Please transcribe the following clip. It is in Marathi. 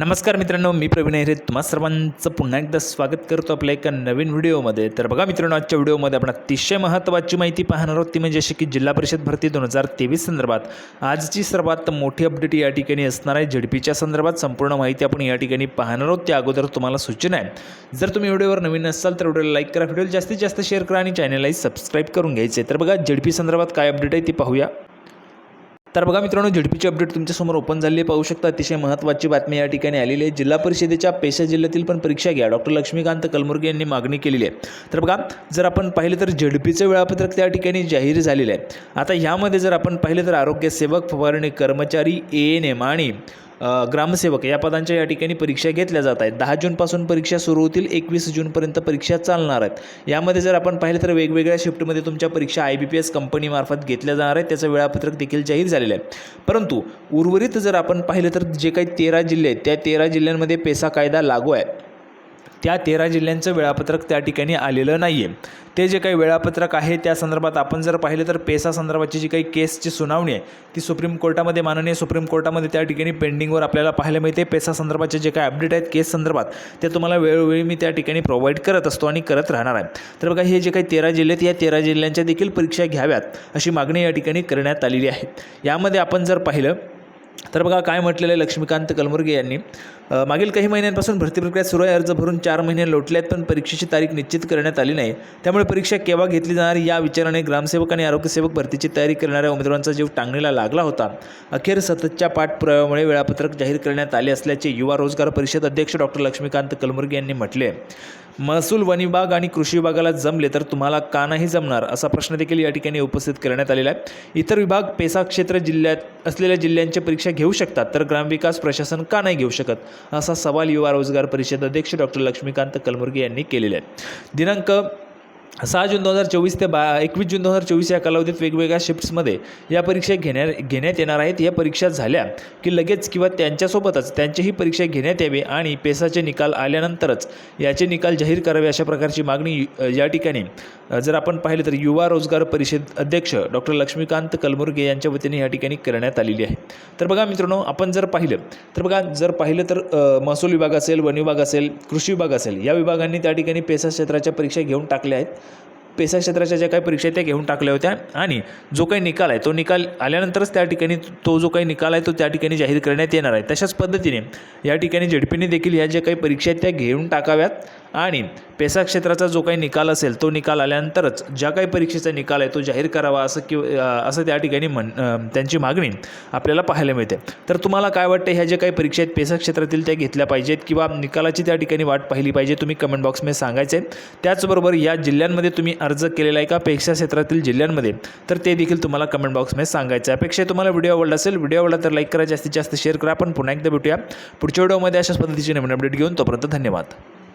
नमस्कार मित्रांनो मी प्रवीण अहिरे तुम्हा सर्वांचं पुन्हा एकदा स्वागत करतो आपल्या एका नवीन व्हिडिओमध्ये. तर बघा मित्रांनो आजच्या व्हिडिओमध्ये आपण अतिशय महत्त्वाची माहिती पाहणार आहोत. ती म्हणजे अशी की जिल्हा परिषद भरती दोन हजार तेवीस संदर्भात. आजची सर्वात मोठी अपडेट या ठिकाणी असणार आहे. झडपीच्या संदर्भात संपूर्ण माहिती आपण या ठिकाणी पाहणार आहोत. त्या अगोदर तुम्हाला सूचना आहे. जर तुम्ही व्हिडिओवर नवीन असाल तर व्हिडिओला लाईक करा व्हिडिओ जास्तीत जास्त शेअर करा आणि चॅनललाही सबस्क्राईब करून घ्यायचे. तर बघा झडपी संदर्भात काय अपडेट आहे ती पाहूया. तर बघा मित्रांनो झडपीची अपडेट तुमच्यासमोर ओपन झाली पाहू शकता अतिशय महत्त्वाची बातमी या ठिकाणी आलेली आहे. जिल्हा परिषदेच्या पेशा जिल्ह्यातील पण परीक्षा घ्या. डॉक्टर लक्ष्मीकांत कलमुर्गे यांनी मागणी केलेली आहे. तर बघा जर आपण पाहिलं तर झिडपीचं वेळापत्रक त्या ठिकाणी जाहीर झालेलं आहे. आता ह्यामध्ये जर आपण पाहिलं तर आरोग्य सेवक फवारणी कर्मचारी ए एन एम आणि ग्रामसेवक या पदांच्या या ठिकाणी परीक्षा घेतल्या जात आहेत. दहा जूनपासून परीक्षा सुरू होतील एकवीस जूनपर्यंत परीक्षा चालणार आहेत. यामध्ये जर आपण पाहिलं तर वेगवेगळ्या शिफ्टमध्ये तुमच्या परीक्षा आय बी पी एस कंपनीमार्फत घेतल्या जाणार आहेत. त्याचं वेळापत्रक देखील जाहीर झालेलं आहे. परंतु उर्वरित जर आपण पाहिलं तर जे काही तेरा जिल्हे आहेत त्या तेरा जिल्ह्यांमध्ये पेसा कायदा लागू आहे. त्या तेरा जिल्ह्यांचं वेळापत्रक त्या ठिकाणी आलेलं नाही आहे ते जे काही वेळापत्रक आहे त्या संदर्भात आपण जर पाहिलं तर पेसा संदर्भाची जी काही केसची सुनावणी आहे ती सुप्रीम कोर्टामध्ये माननीय सुप्रीम कोर्टामध्ये त्या ठिकाणी पेंडिंगवर आपल्याला पाहायला मिळते. पेसा संदर्भाचे जे काही अपडेट आहेत केस संदर्भात ते तुम्हाला वेळोवेळी मी त्या ठिकाणी प्रोव्हाइड करत असतो आणि करत राहणार आहे. तर बघा हे जे काही तेरा जिल्हे आहेत या तेरा जिल्ह्यांच्या देखील परीक्षा घ्याव्यात अशी मागणी या ठिकाणी करण्यात आलेली आहे. यामध्ये आपण जर पाहिलं तर बघा काय म्हटलेलं आहे लक्ष्मीकांत कलमुर्गे यांनी? मागील काही महिन्यांपासून भरती प्रक्रिया सुरू आहे. अर्ज भरून चार महिने लोटले आहेत पण परीक्षेची तारीख निश्चित करण्यात आली नाही. त्यामुळे परीक्षा केव्हा घेतली जाणार या विचाराने ग्रामसेवक आणि आरोग्यसेवक भरतीची तयारी करणाऱ्या उमेदवारांचा जीव टांगणीला लागला होता. अखेर सततच्या पाठपुराव्यामुळे वेळापत्रक जाहीर करण्यात आले असल्याचे युवा रोजगार परिषद अध्यक्ष डॉक्टर लक्ष्मीकांत कलमुर्गी यांनी म्हटले. आहे महसूल वन विभाग आणि कृषी विभागाला जमले तर तुम्हाला का नाही जमणार? असा प्रश्न देखील या ठिकाणी उपस्थित करण्यात आलेला आहे. इतर विभाग पेसा क्षेत्र जिल्ह्यात असलेल्या जिल्ह्यांच्या परीक्षा घेऊ शकतात तर ग्रामविकास प्रशासन का नाही घेऊ शकत? असा सवाल युवा रोजगार परिषद अध्यक्ष डॉक्टर लक्ष्मीकांत कलमुर्गे यांनी केलेला आहे. दिनांक सहा जून दोन हजार चोवीस ते बा एकवीस जून दोन हजार चोवीस या कालावधीत वेगवेगळ्या शिफ्ट्समध्ये या परीक्षा घेण्या घेण्यात येणार आहेत. या परीक्षा झाल्या की लगेच किंवा त्यांच्यासोबतच त्यांचीही परीक्षा घेण्यात यावी आणि पेसाचे निकाल आल्यानंतरच याचे निकाल जाहीर करावे अशा प्रकारची मागणी या ठिकाणी. जर आपण पाहिलं तर युवा रोजगार परिषद अध्यक्ष डॉक्टर लक्ष्मीकांत कलमुर्गे यांच्या वतीने या ठिकाणी करण्यात आलेली आहे. तर बघा मित्रांनो आपण जर पाहिलं तर बघा जर पाहिलं तर महसूल विभाग असेल वन विभाग असेल कृषी विभाग असेल या विभागांनी त्या ठिकाणी पेसा क्षेत्राच्या परीक्षा घेऊन टाकल्या आहेत. पेसा क्षेत्राच्या ज्या काही परीक्षा आहेत त्या घेऊन टाकल्या होत्या. आणि जो काही निकाल आहे तो निकाल आल्यानंतरच त्या ठिकाणी तो जो काही निकाल आहे तो त्या ठिकाणी जाहीर करण्यात येणार आहे. तशाच पद्धतीने या ठिकाणी झेडपीने देखील ह्या ज्या काही परीक्षा आहेत त्या घेऊन टाकाव्यात. आणि पेसा क्षेत्राचा जो काही निकाल असेल तो निकाल आल्यानंतरच ज्या काही परीक्षेचा निकाल आहे तो जाहीर करावा असं कि असं त्या ठिकाणी म्हण त्यांची मागणी आपल्याला पाहायला मिळते. तर तुम्हाला काय वाटतं ह्या ज्या काही परीक्षा आहेत पेसा क्षेत्रातील त्या घेतल्या पाहिजेत किंवा निकालाची त्या ठिकाणी वाट पाहिली पाहिजे तुम्ही कमेंट बॉक्समध्ये सांगायचं. आहे त्याचबरोबर या जिल्ह्यांमध्ये तुम्ही अर्ज केलेला आहे का पेक्षा क्षेत्रातील जिल्ह्यांमध्ये? तर ते देखील तुम्हाला कमेंट बॉक्समध्ये सांगायचं आहे. अपेक्षा तुम्हाला व्हिडिओ आवडला असेल व्हिडिओ आवडला तर लाईक करा जास्तीत जास्त शेअर करा. आपण पुन्हा एकदा भेटूया. पुढच्या व्हिडिओमध्ये अशाच पद्धतीचे नवीन अपडेट घेऊन तोपर्यंत धन्यवाद.